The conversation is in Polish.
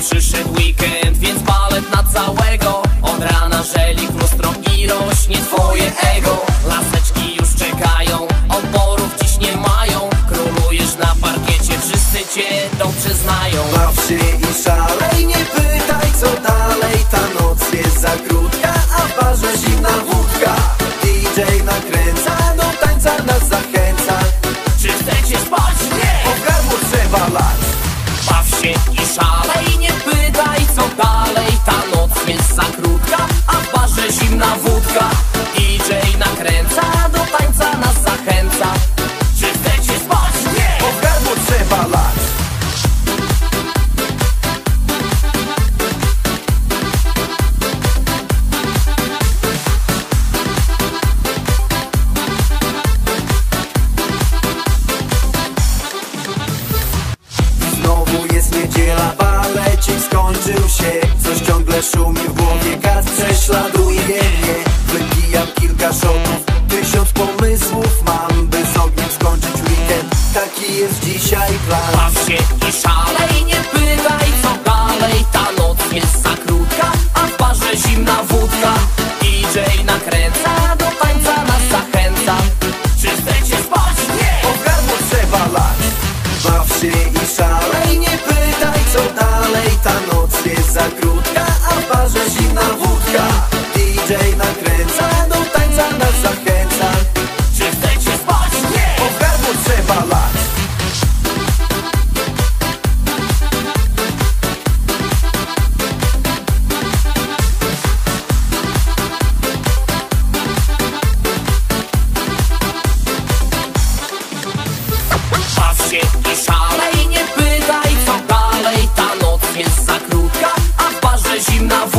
Przyszedł weekend, więc balet na całego. Od rana żeli lustro i rośnie twoje ego. Laseczki już czekają, oporów dziś nie mają. Królujesz na parkiecie, wszyscy cię dobrze znają. Baw się i szalej, nie pytaj co dalej. Ta noc jest za krótka, a w barze zimna wódka. DJ nakręca, do tańca nas zachęca. Czy chcecie spać? Nie! Po gardło trzeba lać. Baw się i szalej, co dalej Ta noc jest za krótka, a w barze zimna wódka DJ nakręca, do tańca nas zachęca Czy chcecie spać? Nie! Po gardło trzeba lać Znowu jest niedziela, Samoleci skończył się. Coś ciągle szumi w głowie Gaz prześladuje mnie. Wypijam kilka szotów Tysiąc pomysłów mam By z ogniem skończyć weekend. Taki jest dzisiaj plan. Baw się i szalej Nie pytaj co dalej. Ta noc jest za krótka A w parze zimna wódka. DJ nakręca Do tańca nas zachęca. Czy chcecie spać? Nie! Bo w gardło trzeba się i szalej. Nie pytaj Lata, nocny zagródka, a parze zimna wódka DJ nakręca, do tańca nas zachęca Czy chcecie spać? Nie! Bo gardło trzeba lać Patrzcie i szalej zimna woda